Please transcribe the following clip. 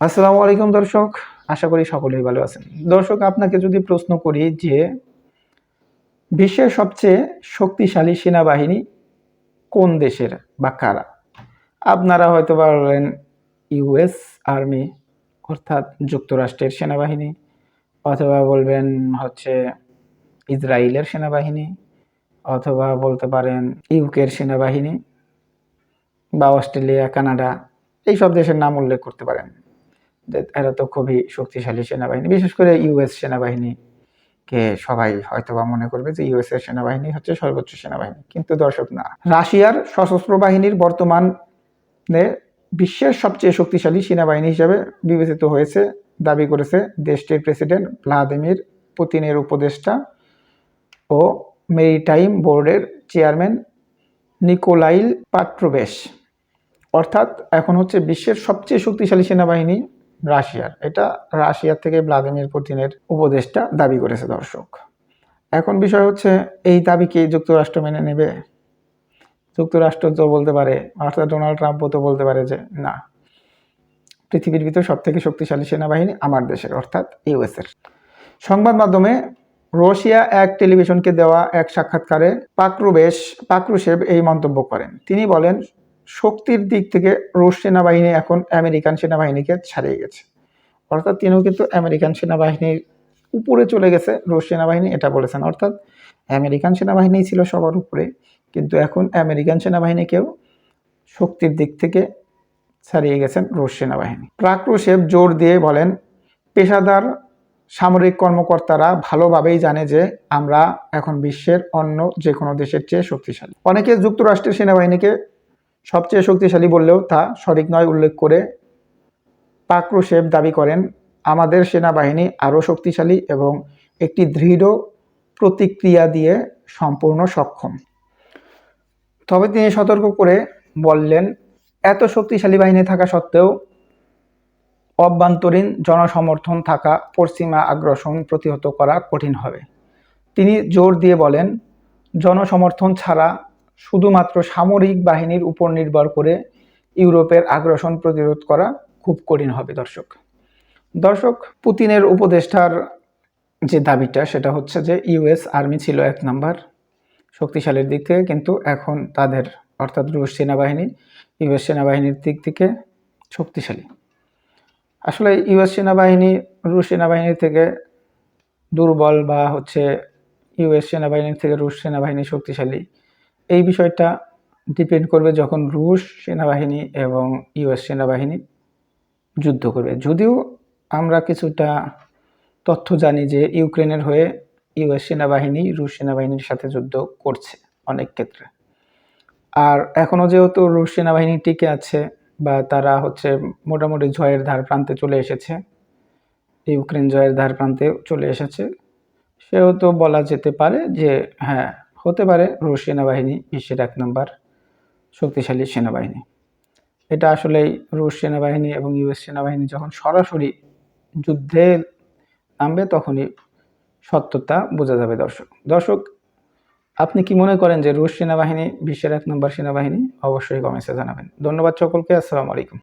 আসসালামু আলাইকুম দর্শক, আশা করি সকলেই ভালো আছেন। দর্শক, আপনাকে যদি প্রশ্ন করি যে বিশ্বের সবচেয়ে শক্তিশালী সেনাবাহিনী কোন দেশের বা কারা? আপনারা হয়তো বলবেন ইউএস আর্মি, অর্থাৎ যুক্তরাষ্ট্রের সেনাবাহিনী, অথবা বলবেন হচ্ছে ইসরায়েলের সেনাবাহিনী, অথবা বলতে পারেন ইউকের সেনাবাহিনী বা অস্ট্রেলিয়া, কানাডা, এইসব দেশের নাম উল্লেখ করতে পারেন। এরা তো খুবই শক্তিশালী সেনাবাহিনী। বিশেষ করে ইউএস সেনাবাহিনীকে সবাই হয়তোবা মনে করবে যে ইউএস এর সেনাবাহিনী হচ্ছে সর্বোচ্চ সেনাবাহিনী, কিন্তু দর্শক, না। রাশিয়ার সশস্ত্র বাহিনীর বর্তমানে বিশ্বের সবচেয়ে শক্তিশালী সেনাবাহিনী হিসেবে বিবেচিত হয়েছে, দাবি করেছে দেশটির প্রেসিডেন্ট ভ্লাদিমির পুতিনের উপদেষ্টা ও মেরিটাইম বোর্ডের চেয়ারম্যান নিকোলাইল পাট্রোবেশ। অর্থাৎ এখন হচ্ছে বিশ্বের সবচেয়ে শক্তিশালী সেনাবাহিনী রাশিয়ার। এটা রাশিয়ার থেকে ভ্লাদিমির পুতিনের উপদেষ্টা দাবি করেছে দর্শক। এখন বিষয় হচ্ছে, এই দাবি কি যুক্তরাষ্ট্র মেনে নেবে? যুক্তরাষ্ট্র তো বলতে পারে, অর্থাৎ ডোনাল্ড ট্রাম্পও তো বলতে পারে যে না। পৃথিবীর ভিতর সব থেকে শক্তিশালী সেনাবাহিনী আমার দেশের, অর্থাৎ ইউএসের। সংবাদ মাধ্যমে রাশিয়া এক টেলিভিশনকে দেওয়া এক সাক্ষাৎকারে পাকরুবেশ পাকরুশেভ এই মন্তব্য করেন। তিনি বলেন শক্তির দিক থেকে রুশ সেনাবাহিনী এখন আমেরিকান সেনাবাহিনীকে ছাড়িয়ে গেছে। অর্থাৎ তিনিও কিন্তু আমেরিকান সেনাবাহিনীর উপরে চলে গেছে, রুশ সেনাবাহিনী এটা বলেছেন। অর্থাৎ আমেরিকান সেনাবাহিনী ছিল সবার উপরে, কিন্তু এখন আমেরিকান সেনাবাহিনীকেও শক্তির দিক থেকে ছাড়িয়ে গেছেন রুশ সেনাবাহিনী। প্রাক্রুশেভ জোর দিয়ে বলেন, পেশাদার সামরিক কর্মকর্তারা ভালোভাবেই জানে যে আমরা এখন বিশ্বের অন্য যে কোনো দেশের চেয়ে শক্তিশালী। অনেকে যুক্তরাষ্ট্রের সেনাবাহিনীকে সবচেয়ে শক্তিশালী বললেও তা সঠিক নয় উল্লেখ করে পাক্রুশেভ দাবি করেন, আমাদের সেনাবাহিনী আরও শক্তিশালী এবং একটি দৃঢ় প্রতিক্রিয়া দিয়ে সম্পূর্ণ সক্ষম। তবে তিনি সতর্ক করে বললেন, এত শক্তিশালী বাহিনী থাকা সত্ত্বেও অভ্যন্তরীণ জনসমর্থন থাকা পশ্চিমা আগ্রাসন প্রতিহত করা কঠিন হবে। তিনি জোর দিয়ে বলেন, জনসমর্থন ছাড়া শুধুমাত্র সামরিক বাহিনীর উপর নির্ভর করে ইউরোপের আগ্রাসন প্রতিরোধ করা খুব কঠিন হবে, দর্শক। দর্শক, পুতিনের উপদেষ্টার যে দাবিটা, সেটা হচ্ছে যে ইউএস আর্মি ছিল এক নাম্বার শক্তিশালীর দিক থেকে, কিন্তু এখন তাদের, অর্থাৎ রুশ সেনাবাহিনী, ইউএস সেনাবাহিনীর দিক থেকে শক্তিশালী। আসলে ইউএস সেনাবাহিনী, রুশ সেনাবাহিনীর থেকে দুর্বল বা হচ্ছে ইউএস সেনাবাহিনীর থেকে রুশ সেনাবাহিনী শক্তিশালী এই বিষয়টা ডিপেন্ড করবে যখন রুশ সেনাবাহিনী এবং ইউএস সেনাবাহিনী যুদ্ধ করবে। যদিও আমরা কিছুটা তথ্য জানি যে ইউক্রেনের হয়ে ইউএস সেনাবাহিনী রুশ সেনাবাহিনীর সাথে যুদ্ধ করছে অনেক ক্ষেত্রে। আর এখনও যেহেতু রুশ সেনাবাহিনী টিকে আছে বা তারা হচ্ছে মোটামুটি জয়ের ধার প্রান্তে চলে এসেছে, ইউক্রেন জয়ের ধার প্রান্তে চলে এসেছে, সেহেতু বলা যেতে পারে যে হ্যাঁ হতে পারে রুশ সেনাবাহিনী, বিশ্বের এক নম্বর শক্তিশালী সেনাবাহিনী। এটা আসলেই রুশ সেনাবাহিনী এবং ইউএস সেনাবাহিনী যখন সরাসরি যুদ্ধে নামবে, তখনই সত্যতা বোঝা যাবে দর্শক। দর্শক, আপনি কি মনে করেন যে রুশ সেনাবাহিনী, বিশ্বের এক নম্বর সেনাবাহিনী? অবশ্যই কমেন্টসে জানাবেন। ধন্যবাদ সকলকে, আসসালামু আলাইকুম।